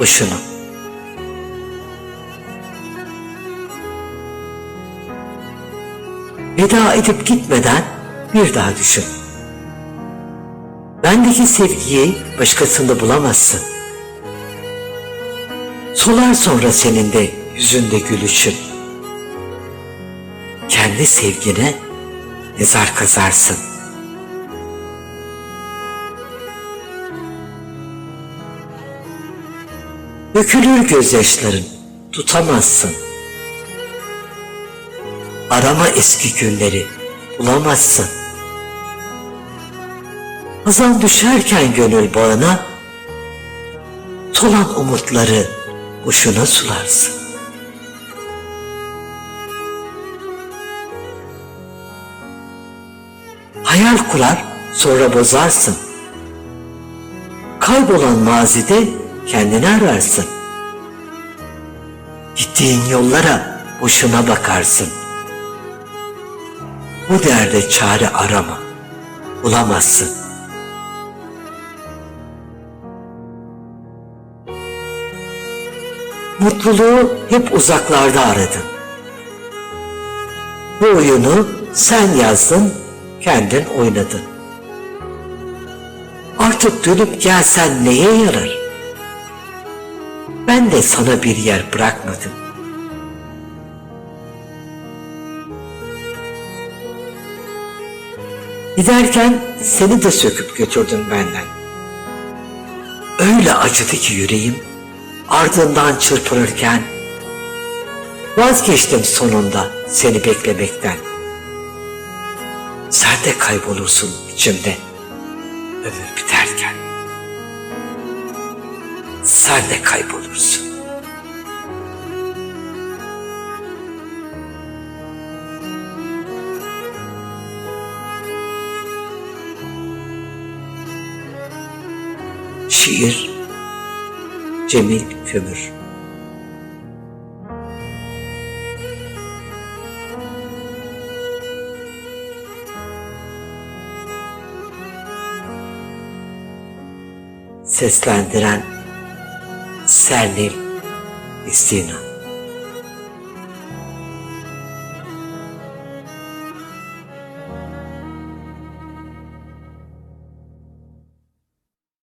boşuna. Veda edip gitmeden bir daha düşün. Bendeki sevgiyi başkasında bulamazsın. Solar sonra senin de yüzünde gülüşün. Kendi sevgine mezar kazarsın. Dökülür gözyaşların, tutamazsın. Arama eski günleri, bulamazsın. Hazan düşerken gönül bağına, solan umutları boşuna sularsın. Hayal kurar, sonra bozarsın. Kaybolan mazide kendini ararsın. Gittiğin yollara boşuna bakarsın. Bu derde çare arama, bulamazsın. Mutluluğu hep uzaklarda aradın. Bu oyunu sen yazdın, kendin oynadın. Artık dönüp gelsen neye yarar? Ben de sana bir yer bırakmadım. Giderken seni de söküp götürdüm benden. Öyle acıdı ki yüreğim ardından çırpınırken vazgeçtim sonunda seni beklemekten. Sen de kaybolursun içimde ömür biterken. Sen de kaybolursun. Şiir Cemil Kömür Seslendiren Sernil İstina